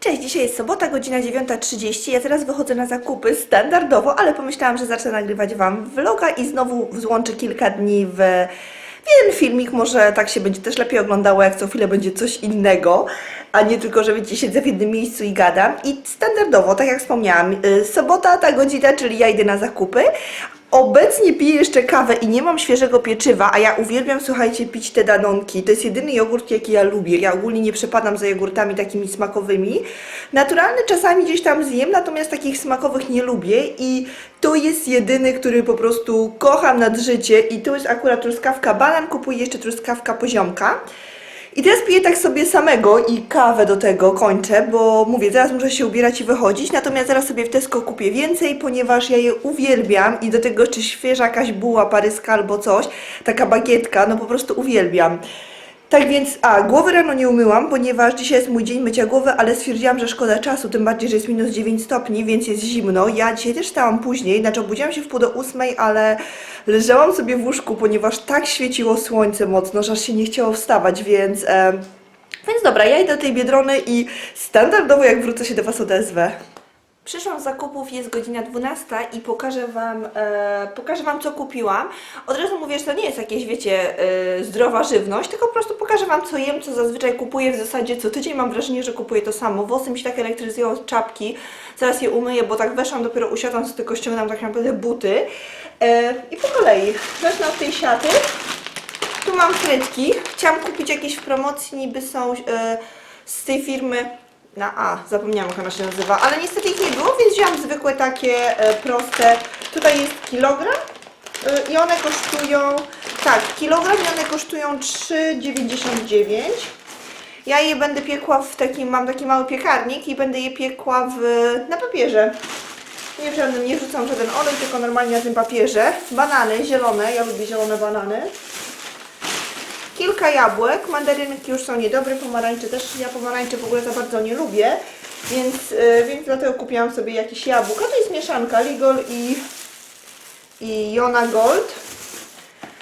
Cześć, dzisiaj jest sobota, godzina 9.30. Ja teraz wychodzę na zakupy standardowo, ale pomyślałam, że zacznę nagrywać Wam vloga i znowu złączę kilka dni w, jeden filmik. Może tak się będzie też lepiej oglądało, jak co chwilę będzie coś innego, a nie tylko, że wiecie, siedzę w jednym miejscu i gadam. I standardowo, tak jak wspomniałam, y, sobota ta godzina, czyli ja idę na zakupy. Obecnie piję jeszcze kawę i nie mam świeżego pieczywa, a ja uwielbiam, słuchajcie, pić te danonki. To jest jedyny jogurt, jaki ja lubię. Ja ogólnie nie przepadam za jogurtami takimi smakowymi. Naturalny czasami gdzieś tam zjem, natomiast takich smakowych nie lubię i to jest jedyny, który po prostu kocham nad życie i tu jest akurat truskawka banan, kupuję jeszcze truskawka poziomka. I teraz piję tak sobie samego i kawę do tego kończę, bo mówię, zaraz muszę się ubierać i wychodzić, natomiast zaraz sobie w Tesco kupię więcej, ponieważ ja je uwielbiam i do tego czy świeża jakaś buła paryska albo coś, taka bagietka, no po prostu uwielbiam. Tak więc, a, głowy rano nie umyłam, ponieważ dzisiaj jest mój dzień mycia głowy, ale stwierdziłam, że szkoda czasu, tym bardziej, że jest minus 9 stopni, więc jest zimno. Ja dzisiaj też stałam później, znaczy obudziłam się w pół do ósmej, ale leżałam sobie w łóżku, ponieważ tak świeciło słońce mocno, że aż się nie chciało wstawać, więc... E, więc dobra, ja idę do tej Biedrony i standardowo jak wrócę się do Was odezwę. Przyszłam z zakupów, jest godzina 12 i pokażę wam, e, pokażę wam co kupiłam. Od razu mówię, że to nie jest jakieś, wiecie, e, zdrowa żywność, tylko po prostu pokażę wam co jem, co zazwyczaj kupuję w zasadzie co tydzień. Mam wrażenie, że kupuję to samo. Włosy mi się tak elektryzują z czapki. Zaraz je umyję, bo tak weszłam, dopiero usiadłam, tylko ściągnęłam tak naprawdę buty. E, I po kolei, zacznę od tej siaty. Tu mam frytki. Chciałam kupić jakieś w promocji, niby są e, z tej firmy na A, zapomniałam jak ona się nazywa, ale niestety ich nie było, więc wziąłam zwykłe takie e, proste. Tutaj jest kilogram e, i one kosztują, tak, kilogram i one kosztują 3,99. Ja je będę piekła w takim, mam taki mały piekarnik i będę je piekła w, na papierze. Nie w żadnym, nie rzucam żaden olej, tylko normalnie na tym papierze. Banany zielone, ja lubię zielone banany. Kilka jabłek, mandarynki już są niedobre, pomarańcze też, ja pomarańczy w ogóle za bardzo nie lubię, więc, yy, więc dlatego kupiłam sobie jakieś jabłka. To jest mieszanka Ligol i, i Jona Gold.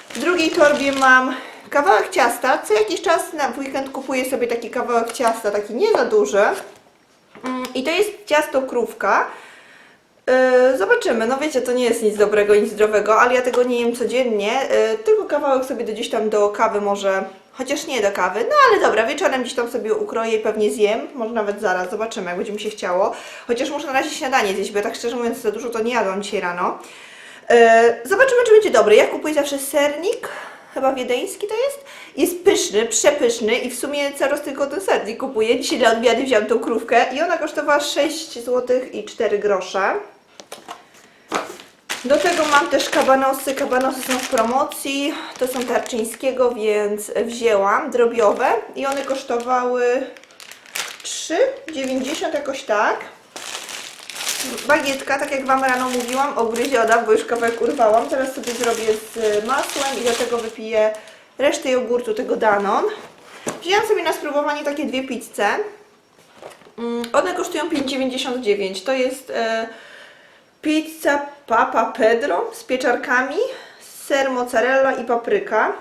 W drugiej torbie mam kawałek ciasta. Co jakiś czas na weekend kupuję sobie taki kawałek ciasta, taki nie za duży. Mm, I to jest ciasto krówka. Yy, zobaczymy, no wiecie, to nie jest nic dobrego, nic zdrowego, ale ja tego nie jem codziennie, yy, tylko kawałek sobie do gdzieś tam do kawy może, chociaż nie do kawy, no ale dobra, wieczorem gdzieś tam sobie ukroję i pewnie zjem, może nawet zaraz, zobaczymy, jak będzie mi się chciało, chociaż muszę na razie śniadanie zjeść, bo tak szczerze mówiąc za dużo to nie jadłam dzisiaj rano. Yy, zobaczymy, czy będzie dobry, ja kupuję zawsze sernik, chyba wiedeński to jest, jest pyszny, przepyszny i w sumie coraz tylko ten sernik kupuję, dzisiaj dla odmiany wziąłam tą krówkę i ona kosztowała 6 zł i 4 grosze. Do tego mam też kabanosy. Kabanosy są w promocji. To są Tarczyńskiego, więc wzięłam drobiowe i one kosztowały 3,90 jakoś tak. Bagietka, tak jak Wam rano mówiłam, ogryziona, bo już kawałek urwałam. Teraz sobie zrobię z masłem i do tego wypiję resztę jogurtu, tego Danon. Wzięłam sobie na spróbowanie takie dwie pizze. Mm, One kosztują 5,99. To jest... E, Pizza Papa Pedro z pieczarkami, ser mozzarella i papryka.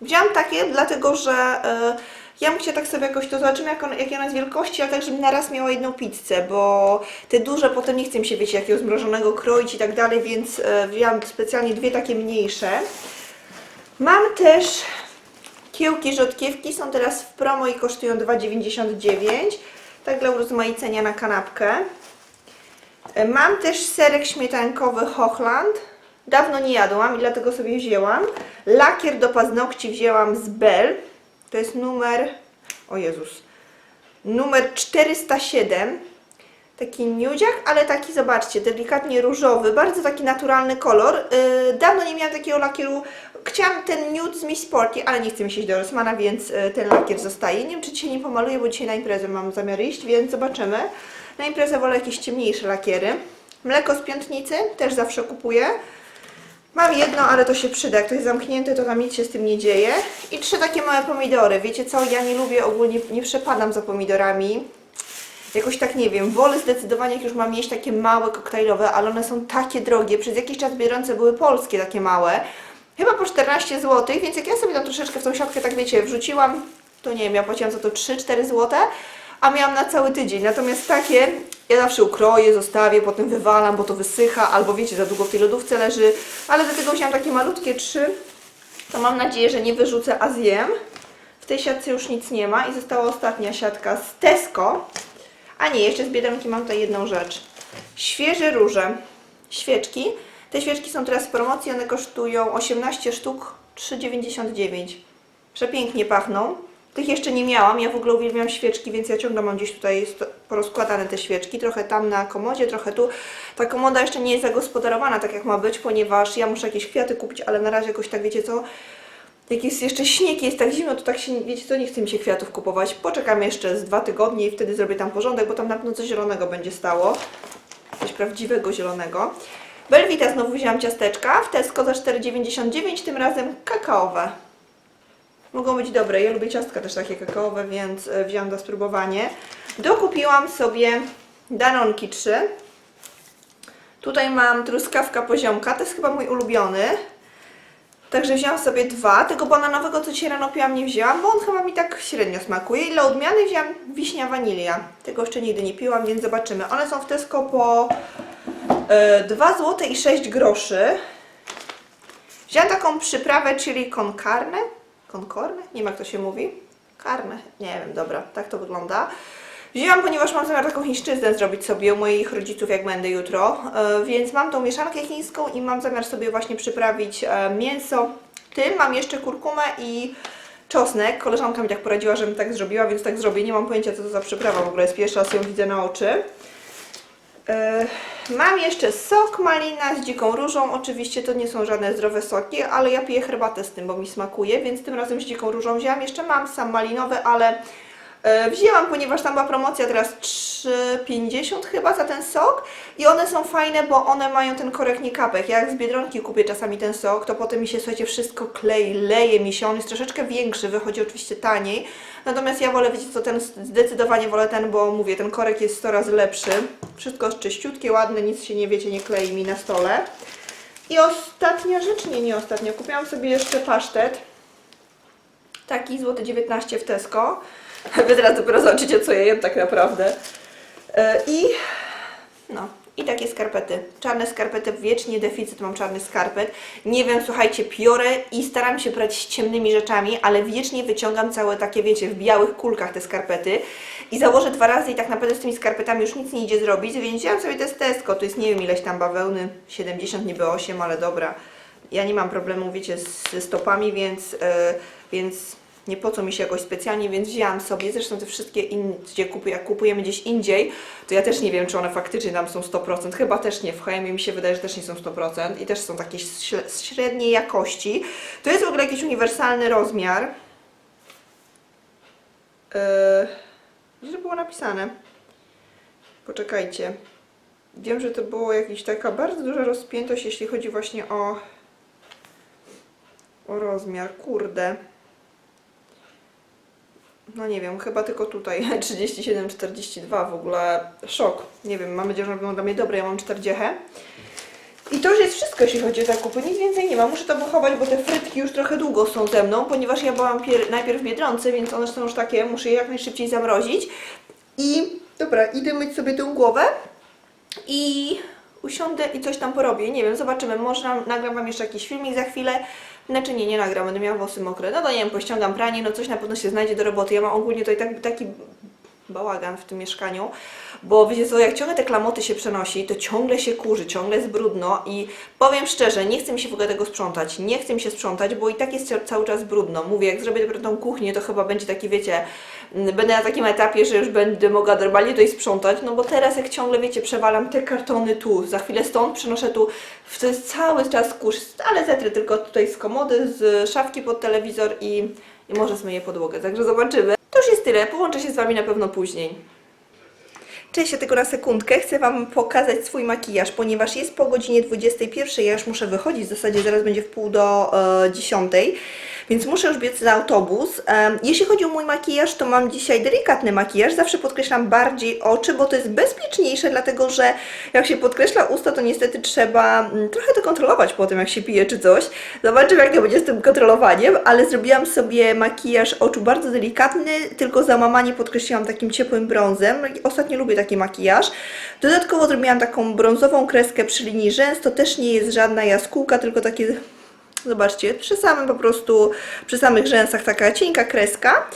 Wziąłam takie, dlatego że e, ja bym chciała tak sobie jakoś to zobaczymy, jak, on, ona jest wielkości, ale tak, żebym na raz miała jedną pizzę, bo te duże potem nie chcę się, wiecie, jakiego zmrożonego kroić i tak dalej, więc e, wzięłam specjalnie dwie takie mniejsze. Mam też kiełki rzodkiewki, są teraz w promo i kosztują 2,99. Tak dla urozmaicenia na kanapkę. Mam też serek śmietankowy Hochland. Dawno nie jadłam i dlatego sobie wzięłam. Lakier do paznokci wzięłam z Bell. To jest numer... O Jezus. Numer 407. Taki nudziak, ale taki, zobaczcie, delikatnie różowy. Bardzo taki naturalny kolor. Yy, dawno nie miałam takiego lakieru. Chciałam ten nude z Miss Sporty, ale nie chcę mi się iść do Rossmana, więc yy, ten lakier zostaje. Nie wiem, czy dzisiaj nie pomaluję, bo dzisiaj na imprezę mam zamiar iść, więc zobaczymy. Na imprezę wolę jakieś ciemniejsze lakiery. Mleko z piątnicy też zawsze kupuję. Mam jedno, ale to się przyda. Jak to jest zamknięte, to tam nic się z tym nie dzieje. I trzy takie małe pomidory. Wiecie co? Ja nie lubię ogólnie, nie przepadam za pomidorami. Jakoś tak nie wiem, wolę zdecydowanie, jak już mam jeść takie małe koktajlowe, ale one są takie drogie. Przez jakiś czas Biedronce były polskie takie małe. Chyba po 14 zł, więc jak ja sobie tam troszeczkę w tą siatkę, tak wiecie, wrzuciłam, to nie wiem, ja płaciłam za to 3-4 zł. A miałam na cały tydzień. Natomiast takie ja zawsze ukroję, zostawię, potem wywalam, bo to wysycha, albo wiecie, za długo w tej lodówce leży, ale do tego wziąłam takie malutkie trzy, to mam nadzieję, że nie wyrzucę, a zjem. W tej siatce już nic nie ma i została ostatnia siatka z Tesco. A nie, jeszcze z Biedronki mam tutaj jedną rzecz. Świeże róże, świeczki. Te świeczki są teraz w promocji, one kosztują 18 sztuk, 3,99. Przepięknie pachną. Tych jeszcze nie miałam, ja w ogóle uwielbiam świeczki, więc ja ciągle mam gdzieś tutaj porozkładane te świeczki, trochę tam na komodzie, trochę tu. Ta komoda jeszcze nie jest zagospodarowana tak jak ma być, ponieważ ja muszę jakieś kwiaty kupić, ale na razie jakoś tak wiecie co, jak jest jeszcze śnieg, jest tak zimno, to tak się, wiecie co, nie chce mi się kwiatów kupować. Poczekam jeszcze z dwa tygodnie i wtedy zrobię tam porządek, bo tam na pewno coś zielonego będzie stało. Coś prawdziwego zielonego. Belvita znowu wzięłam ciasteczka, w Tesco za 4,99, tym razem kakaowe. Mogą być dobre, ja lubię ciastka też takie kakaowe, więc e, wziąłam do spróbowania. Dokupiłam sobie Danonki 3. Tutaj mam truskawka poziomka, to jest chyba mój ulubiony. Także wziąłam sobie dwa. Tego bananowego, co dzisiaj rano piłam, nie wzięłam, bo on chyba mi tak średnio smakuje. I dla odmiany wziąłam wiśnia wanilia. Tego jeszcze nigdy nie piłam, więc zobaczymy. One są w Tesco po e, 2 zł i 6 groszy. Wziąłam taką przyprawę, czyli con carne. Carne? Nie wiem jak to się mówi. Carne. Nie wiem, dobra, tak to wygląda. Wzięłam, ponieważ mam zamiar taką chińszczyznę zrobić sobie u moich rodziców, jak będę jutro. E, więc mam tą mieszankę chińską i mam zamiar sobie właśnie przyprawić e, mięso. Tym mam jeszcze kurkumę i czosnek. Koleżanka mi tak poradziła, żebym tak zrobiła, więc tak zrobię. Nie mam pojęcia, co to za przyprawa w ogóle jest. Pierwszy raz ją widzę na oczy. E, Mam jeszcze sok malina z dziką różą. Oczywiście to nie są żadne zdrowe soki, ale ja piję herbatę z tym, bo mi smakuje, więc tym razem z dziką różą wzięłam. Jeszcze mam sam malinowy, ale wzięłam, ponieważ tam była promocja teraz 3,50 chyba za ten sok i one są fajne, bo one mają ten korek nie kapek. Ja jak z Biedronki kupię czasami ten sok, to potem mi się, słuchajcie, wszystko klei, leje mi się. On jest troszeczkę większy, wychodzi oczywiście taniej. Natomiast ja wolę, wiecie co, ten zdecydowanie wolę ten, bo mówię, ten korek jest 100 razy lepszy. Wszystko jest czyściutkie, ładne, nic się nie wiecie, nie klei mi na stole. I ostatnia rzecz, nie, nie ostatnia, kupiłam sobie jeszcze pasztet. Taki złoty 19 w Tesco. Wy teraz dopiero zobaczycie, co ja jem tak naprawdę. E, I no, i takie skarpety. Czarne skarpety, wiecznie deficyt mam czarnych skarpet. Nie wiem, słuchajcie, piorę i staram się brać z ciemnymi rzeczami, ale wiecznie wyciągam całe takie, wiecie, w białych kulkach te skarpety i założę dwa razy i tak naprawdę z tymi skarpetami już nic nie idzie zrobić, więc wziąłem sobie te Tesco, to jest nie wiem ileś tam bawełny, 70 niby 8, ale dobra. Ja nie mam problemu, wiecie, ze stopami, więc, e, więc nie po co mi się jakoś specjalnie, więc wzięłam sobie. Zresztą te wszystkie gdzie kupuję, jak kupujemy gdzieś indziej, to ja też nie wiem, czy one faktycznie tam są 100%. Chyba też nie. W H&M mi się wydaje, że też nie są 100% i też są takie średniej jakości. To jest w ogóle jakiś uniwersalny rozmiar. Eee, gdzie było napisane? Poczekajcie. Wiem, że to było jakaś taka bardzo duża rozpiętość, jeśli chodzi właśnie o, o rozmiar. Kurde. No nie wiem, chyba tylko tutaj 37-42 w ogóle szok. Nie wiem, mam nadzieję, że wygląda mnie dobre, ja mam 40. I to już jest wszystko, jeśli chodzi o zakupy. Nic więcej nie ma. Muszę to pochować, bo te frytki już trochę długo są ze mną, ponieważ ja byłam pier- najpierw w Biedronce, więc one są już takie, muszę je jak najszybciej zamrozić. I dobra, idę myć sobie tę głowę i usiądę i coś tam porobię. Nie wiem, zobaczymy. Może nagram Wam jeszcze jakiś filmik za chwilę. Znaczy nie, nie nagram, będę miała włosy mokre. No to nie wiem, pościągam pranie, no coś na pewno się znajdzie do roboty. Ja mam ogólnie tutaj tak, taki bałagan w tym mieszkaniu, bo wiecie co, jak ciągle te klamoty się przenosi, to ciągle się kurzy, ciągle jest brudno i powiem szczerze, nie chce mi się w ogóle tego sprzątać, nie chce mi się sprzątać, bo i tak jest ca- cały czas brudno. Mówię, jak zrobię dopiero tą kuchnię, to chyba będzie taki, wiecie, mm, będę na takim etapie, że już będę mogła normalnie tutaj sprzątać, no bo teraz jak ciągle, wiecie, przewalam te kartony tu, za chwilę stąd przenoszę tu, to jest cały czas kurz, ale zetrę tylko tutaj z komody, z szafki pod telewizor i, i może zmyję podłogę, także zobaczymy. Tyle, połączę się z Wami na pewno później. Cześć, ja tylko na sekundkę chcę Wam pokazać swój makijaż, ponieważ jest po godzinie 21, ja już muszę wychodzić, w zasadzie zaraz będzie w pół do e, 10. więc muszę już biec na autobus. Jeśli chodzi o mój makijaż, to mam dzisiaj delikatny makijaż. Zawsze podkreślam bardziej oczy, bo to jest bezpieczniejsze, dlatego że jak się podkreśla usta, to niestety trzeba mm, trochę to kontrolować po tym, jak się pije czy coś. Zobaczymy, jak to będzie z tym kontrolowaniem, ale zrobiłam sobie makijaż oczu bardzo delikatny, tylko załamanie podkreśliłam takim ciepłym brązem. Ostatnio lubię taki makijaż. Dodatkowo zrobiłam taką brązową kreskę przy linii rzęs. To też nie jest żadna jaskółka, tylko takie Zobaczcie, przy samym po prostu, przy samych rzęsach taka cienka kreska,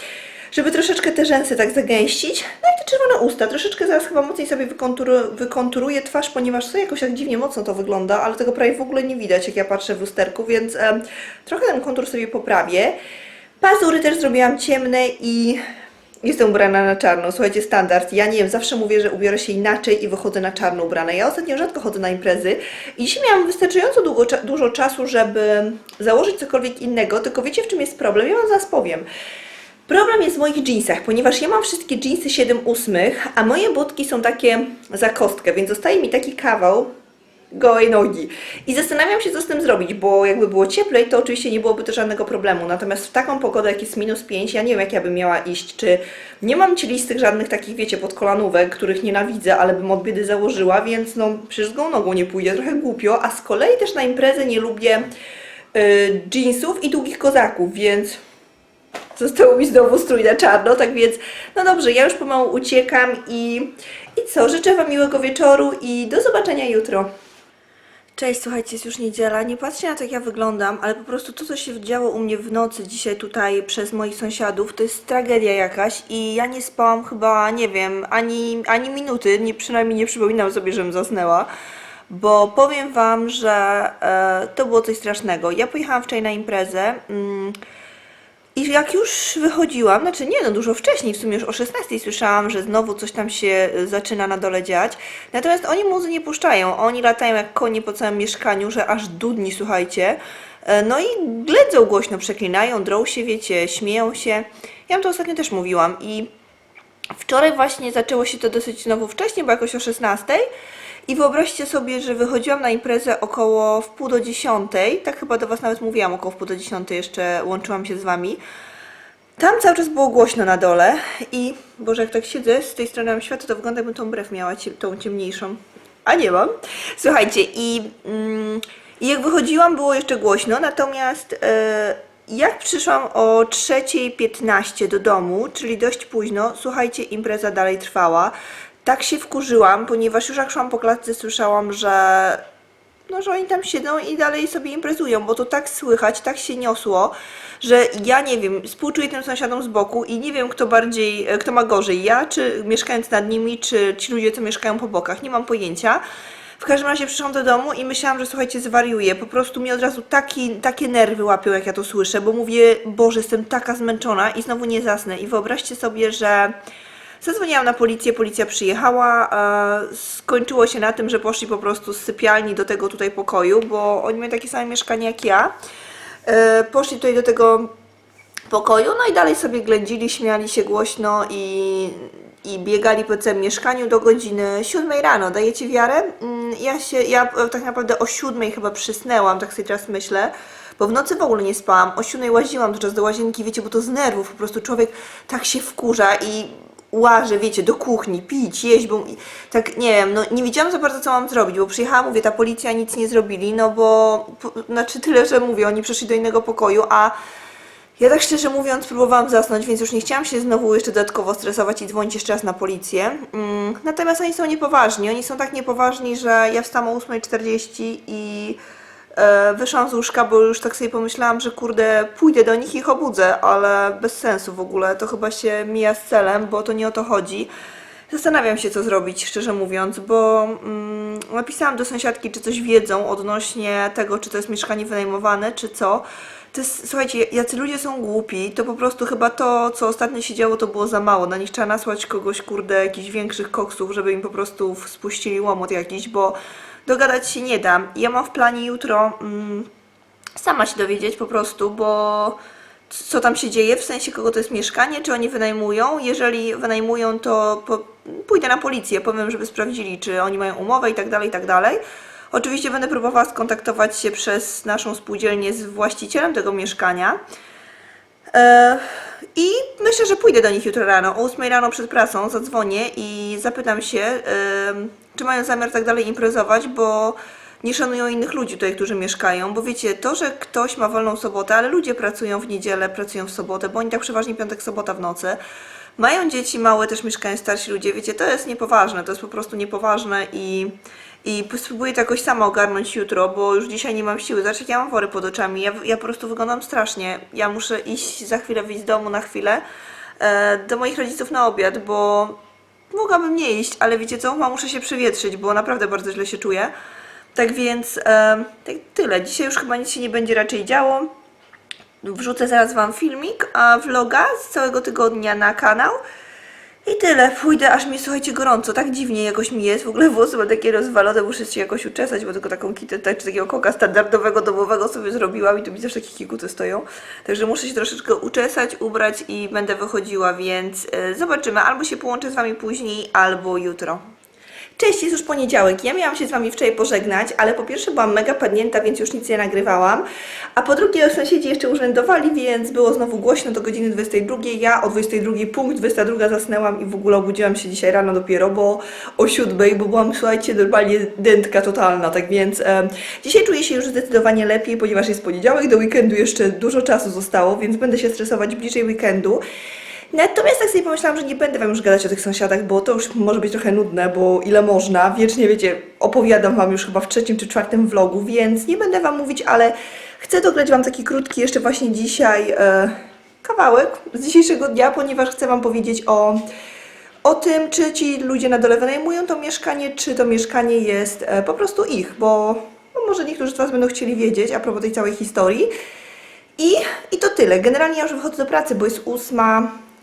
żeby troszeczkę te rzęsy tak zagęścić. No i te czerwone usta. Troszeczkę zaraz chyba mocniej sobie wykonturu, wykonturuję twarz, ponieważ to jakoś tak dziwnie mocno to wygląda, ale tego prawie w ogóle nie widać, jak ja patrzę w lusterku, więc em, trochę ten kontur sobie poprawię. Pazury też zrobiłam ciemne i Jestem ubrana na czarno, słuchajcie, standard. Ja nie wiem, zawsze mówię, że ubiorę się inaczej i wychodzę na czarno ubrana. Ja ostatnio rzadko chodzę na imprezy i dzisiaj miałam wystarczająco długo, dużo czasu, żeby założyć cokolwiek innego, tylko wiecie w czym jest problem? Ja wam zaraz powiem. Problem jest w moich jeansach, ponieważ ja mam wszystkie jeansy 7 ósmych, a moje butki są takie za kostkę, więc zostaje mi taki kawał gołej nogi. I zastanawiam się, co z tym zrobić, bo jakby było cieplej, to oczywiście nie byłoby to żadnego problemu. Natomiast w taką pogodę, jak jest minus 5, ja nie wiem, jak ja bym miała iść. Czy nie mam cielistych żadnych takich, wiecie, podkolanówek, których nienawidzę, ale bym od biedy założyła, więc no przecież z gołą nogą nie pójdzie, trochę głupio. A z kolei też na imprezę nie lubię y, jeansów i długich kozaków, więc Zostało mi znowu strój na czarno, tak więc no dobrze, ja już pomału uciekam i, i co, życzę Wam miłego wieczoru i do zobaczenia jutro. Cześć, słuchajcie, jest już niedziela. Nie patrzcie na to, jak ja wyglądam, ale po prostu to, co się działo u mnie w nocy dzisiaj tutaj przez moich sąsiadów, to jest tragedia jakaś i ja nie spałam chyba, nie wiem, ani, ani minuty, nie, przynajmniej nie przypominam sobie, żebym zasnęła. Bo powiem Wam, że e, to było coś strasznego. Ja pojechałam wczoraj na imprezę. Mm, i jak już wychodziłam, znaczy nie no, dużo wcześniej, w sumie już o 16 słyszałam, że znowu coś tam się y, zaczyna na dole dziać. Natomiast oni muzy nie puszczają, oni latają jak konie po całym mieszkaniu, że aż dudni, słuchajcie. E, No i gledzą głośno, przeklinają, drą się, wiecie, śmieją się. Ja wam to ostatnio też mówiłam i Wczoraj właśnie zaczęło się to dosyć znowu wcześnie, bo jakoś o 16. I wyobraźcie sobie, że wychodziłam na imprezę około w pół do dziesiątej. Tak chyba do Was nawet mówiłam, około w pół do dziesiątej jeszcze łączyłam się z Wami. Tam cały czas było głośno na dole i, Boże, jak tak siedzę, z tej strony mam światło, to wygląda jakbym tą brew miała, tą ciemniejszą. A nie mam. Słuchajcie, i, mm, i jak wychodziłam, było jeszcze głośno, natomiast e, jak przyszłam o 3.15 do domu, czyli dość późno, słuchajcie, impreza dalej trwała. Tak się wkurzyłam, ponieważ już jak szłam po klatce, słyszałam, że no, że oni tam siedzą i dalej sobie imprezują, bo to tak słychać, tak się niosło, że ja nie wiem, współczuję tym sąsiadom z boku i nie wiem, kto bardziej, e, kto ma gorzej, ja, czy mieszkając nad nimi, czy ci ludzie, co mieszkają po bokach, nie mam pojęcia. W każdym razie przyszłam do domu i myślałam, że słuchajcie, zwariuję. Po prostu mi od razu taki, takie nerwy łapią, jak ja to słyszę, bo mówię, Boże, jestem taka zmęczona i znowu nie zasnę. I wyobraźcie sobie, że Zadzwoniłam na policję, policja przyjechała. Skończyło się na tym, że poszli po prostu z sypialni do tego tutaj pokoju, bo oni mają takie same mieszkanie jak ja. E, poszli tutaj do tego pokoju, no i dalej sobie ględzili, śmiali się głośno i, i biegali po całym mieszkaniu do godziny 7 rano. Dajecie wiarę? Mm, Ja się, ja e, tak naprawdę o 7 chyba przysnęłam, tak sobie teraz myślę. Bo w nocy w ogóle nie spałam. O 7 łaziłam czas do łazienki, wiecie, bo to z nerwów po prostu człowiek tak się wkurza i łażę, wiecie, do kuchni, pić, jeść, bo tak, nie wiem, no nie wiedziałam za bardzo, co mam zrobić, bo przyjechałam, mówię, ta policja nic nie zrobili, no bo, znaczy tyle, że mówię, oni przeszli do innego pokoju, a ja tak szczerze mówiąc próbowałam zasnąć, więc już nie chciałam się znowu jeszcze dodatkowo stresować i dzwonić jeszcze raz na policję. Mm, natomiast oni są niepoważni. Oni są tak niepoważni, że ja wstałam o 8.40 i wyszłam z łóżka, bo już tak sobie pomyślałam, że kurde, pójdę do nich i ich obudzę, ale bez sensu w ogóle. To chyba się mija z celem, bo to nie o to chodzi. Zastanawiam się, co zrobić, szczerze mówiąc, bo mm, napisałam do sąsiadki, czy coś wiedzą odnośnie tego, czy to jest mieszkanie wynajmowane, czy co. To jest, słuchajcie, jacy ludzie są głupi, to po prostu chyba to, co ostatnio się działo, to było za mało. Na nich trzeba nasłać kogoś, kurde, jakichś większych koksów, żeby im po prostu spuścili łomot jakiś, bo dogadać się nie da. Ja mam w planie jutro mm, sama się dowiedzieć po prostu, bo co tam się dzieje, w sensie kogo to jest mieszkanie, czy oni wynajmują. Jeżeli wynajmują, to po, pójdę na policję, powiem, żeby sprawdzili, czy oni mają umowę i tak dalej, i tak dalej. Oczywiście będę próbowała skontaktować się przez naszą spółdzielnię z właścicielem tego mieszkania. E, I myślę, że pójdę do nich jutro rano. O 8 rano przed pracą zadzwonię i zapytam się, em, czy mają zamiar tak dalej imprezować, bo nie szanują innych ludzi tutaj, którzy mieszkają. Bo wiecie, to, że ktoś ma wolną sobotę, ale ludzie pracują w niedzielę, pracują w sobotę, bo oni tak przeważnie piątek, sobota w nocy. Mają dzieci małe, też mieszkają starsi ludzie. Wiecie, to jest niepoważne, to jest po prostu niepoważne i, i spróbuję to jakoś sama ogarnąć jutro, bo już dzisiaj nie mam siły. Zobacz, jak ja mam wory pod oczami. Ja, ja po prostu wyglądam strasznie. Ja muszę iść za chwilę, wyjść z domu na chwilę e, do moich rodziców na obiad, bo mogłabym nie iść, ale wiecie co, ma muszę się przewietrzyć, bo naprawdę bardzo źle się czuję. Tak więc e, tak tyle. Dzisiaj już chyba nic się nie będzie raczej działo. Wrzucę zaraz Wam filmik, a vloga z całego tygodnia na kanał. I tyle. Pójdę, aż mi słuchajcie gorąco. Tak dziwnie jakoś mi jest. W ogóle włosy mam takie rozwalone, muszę się jakoś uczesać, bo tylko taką kitę, tak, czy takiego koka standardowego, domowego sobie zrobiłam i tu mi też takie kikuty stoją. Także muszę się troszeczkę uczesać, ubrać i będę wychodziła, więc e, zobaczymy. Albo się połączę z Wami później, albo jutro. Cześć, jest już poniedziałek. Ja miałam się z Wami wczoraj pożegnać, ale po pierwsze byłam mega padnięta, więc już nic nie nagrywałam. A po drugie sąsiedzi jeszcze urzędowali, więc było znowu głośno do godziny 22. Ja o 22 punkt, 22 zasnęłam i w ogóle obudziłam się dzisiaj rano dopiero, bo o 7, bo byłam, słuchajcie, normalnie dętka totalna, tak więc e, dzisiaj czuję się już zdecydowanie lepiej, ponieważ jest poniedziałek, do weekendu jeszcze dużo czasu zostało, więc będę się stresować bliżej weekendu. Natomiast tak sobie pomyślałam, że nie będę Wam już gadać o tych sąsiadach, bo to już może być trochę nudne, bo ile można. Wiecznie, wiecie, opowiadam Wam już chyba w trzecim czy czwartym vlogu, więc nie będę Wam mówić, ale chcę dograć Wam taki krótki jeszcze właśnie dzisiaj e, kawałek z dzisiejszego dnia, ponieważ chcę Wam powiedzieć o, o tym, czy ci ludzie na dole wynajmują to mieszkanie, czy to mieszkanie jest e, po prostu ich, bo no, może niektórzy z Was będą chcieli wiedzieć a propos tej całej historii. I, I to tyle. Generalnie ja już wychodzę do pracy, bo jest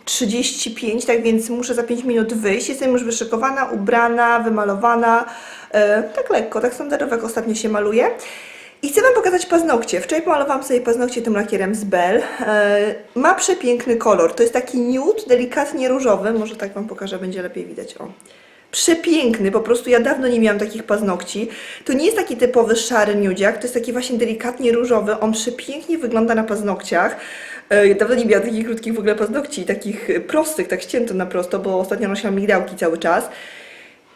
8.35, tak więc muszę za 5 minut wyjść. Jestem już wyszykowana, ubrana, wymalowana. E, tak lekko, tak standardowo jak ostatnio się maluje. I chcę Wam pokazać paznokcie. Wczoraj pomalowałam sobie paznokcie tym lakierem z Bell. E, ma przepiękny kolor. To jest taki nude, delikatnie różowy. Może tak Wam pokażę, będzie lepiej widać. O. Przepiękny, po prostu ja dawno nie miałam takich paznokci. To nie jest taki typowy szary nudziak, to jest taki właśnie delikatnie różowy. On przepięknie wygląda na paznokciach. E, dawno nie miałam takich krótkich w ogóle paznokci, takich prostych, tak ścięto na prosto, bo ostatnio nosiłam migdałki cały czas.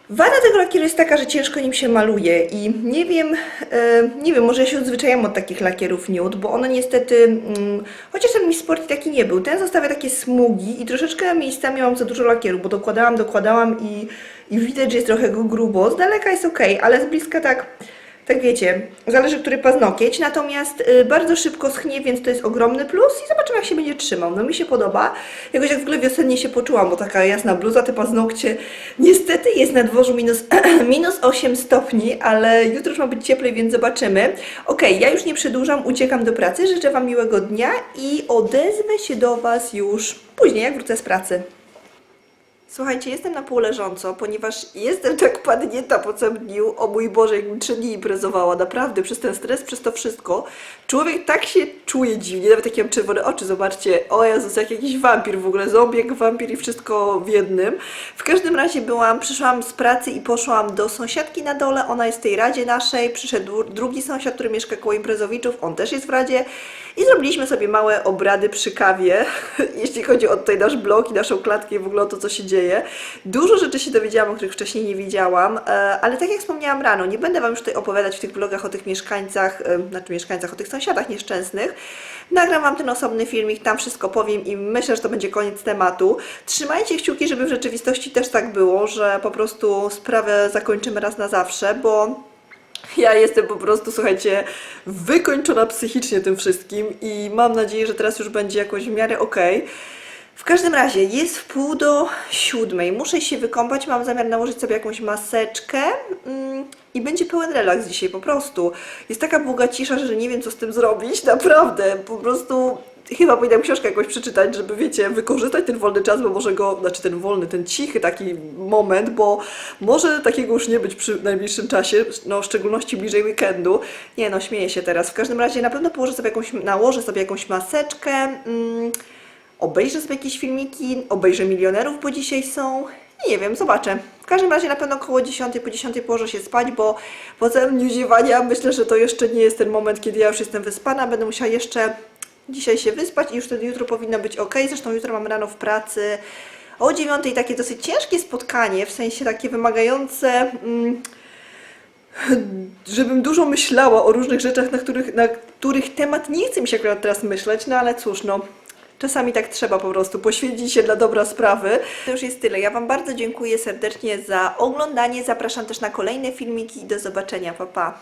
Wada tego lakieru jest taka, że ciężko nim się maluje i nie wiem, e, nie wiem, może ja się odzwyczajam od takich lakierów nude, bo one niestety, mm, chociaż ten mi sport taki nie był, ten zostawia takie smugi i troszeczkę miejscami mam za dużo lakieru, bo dokładałam, dokładałam i, i widać, że jest trochę go grubo. Z daleka jest ok, ale z bliska tak, tak wiecie, zależy który paznokieć, natomiast y, bardzo szybko schnie, więc to jest ogromny plus i zobaczymy jak się będzie trzymał. No mi się podoba, jakoś jak w ogóle wiosennie się poczułam, bo taka jasna bluza, te paznokcie. Niestety jest na dworzu minus, minus 8 stopni, ale jutro już ma być cieplej, więc zobaczymy. Ok, ja już nie przedłużam, uciekam do pracy, życzę Wam miłego dnia i odezwę się do Was już później, jak wrócę z pracy. Słuchajcie, jestem na pół leżąco, ponieważ jestem tak padnięta po całym dniu. O mój Boże, jakbym trzy dni imprezowała, naprawdę, przez ten stres, przez to wszystko. Człowiek tak się czuje dziwnie, nawet takie mam czerwone oczy, zobaczcie. O Jezus, jak jakiś wampir w ogóle, zombiek, wampir i wszystko w jednym. W każdym razie byłam, przyszłam z pracy i poszłam do sąsiadki na dole, ona jest w tej radzie naszej, przyszedł drugi sąsiad, który mieszka koło imprezowiczów, on też jest w radzie i zrobiliśmy sobie małe obrady przy kawie, jeśli chodzi o tutaj nasz blog i naszą klatkę i w ogóle o to, co się dzieje. Dużo rzeczy się dowiedziałam, o których wcześniej nie wiedziałam, e, ale tak jak wspomniałam rano, nie będę Wam już tutaj opowiadać w tych vlogach o tych mieszkańcach, e, znaczy mieszkańcach, o tych sąsiadach nieszczęsnych. Nagram Wam ten osobny filmik, tam wszystko powiem i myślę, że to będzie koniec tematu. Trzymajcie kciuki, żeby w rzeczywistości też tak było, że po prostu sprawę zakończymy raz na zawsze, bo ja jestem po prostu, słuchajcie, wykończona psychicznie tym wszystkim i mam nadzieję, że teraz już będzie jakoś w miarę okej. W każdym razie jest w pół do siódmej. Muszę się wykąpać, mam zamiar nałożyć sobie jakąś maseczkę mm, i będzie pełen relaks dzisiaj po prostu. Jest taka długa cisza, że nie wiem co z tym zrobić, naprawdę. Po prostu chyba powinnam książkę jakoś przeczytać, żeby wiecie, wykorzystać ten wolny czas, bo może go, znaczy ten wolny, ten cichy taki moment, bo może takiego już nie być przy najbliższym czasie, no w szczególności bliżej weekendu. Nie no, śmieję się teraz. W każdym razie na pewno położę sobie jakąś, nałożę sobie jakąś maseczkę. Mm, obejrzę sobie jakieś filmiki, obejrzę milionerów, bo dzisiaj są. Nie wiem, zobaczę. W każdym razie na pewno około 10, po 10 położę się spać, bo po całym dniu ziewania myślę, że to jeszcze nie jest ten moment, kiedy ja już jestem wyspana. Będę musiała jeszcze dzisiaj się wyspać i już wtedy jutro powinno być ok. Zresztą jutro mam rano w pracy o dziewiątej takie dosyć ciężkie spotkanie, w sensie takie wymagające... Mm, żebym dużo myślała o różnych rzeczach, na których, na których temat nie chce mi się akurat teraz myśleć, no ale cóż, no. Czasami tak trzeba po prostu poświęcić się dla dobra sprawy. To już jest tyle. Ja Wam bardzo dziękuję serdecznie za oglądanie. Zapraszam też na kolejne filmiki do zobaczenia. Pa, pa.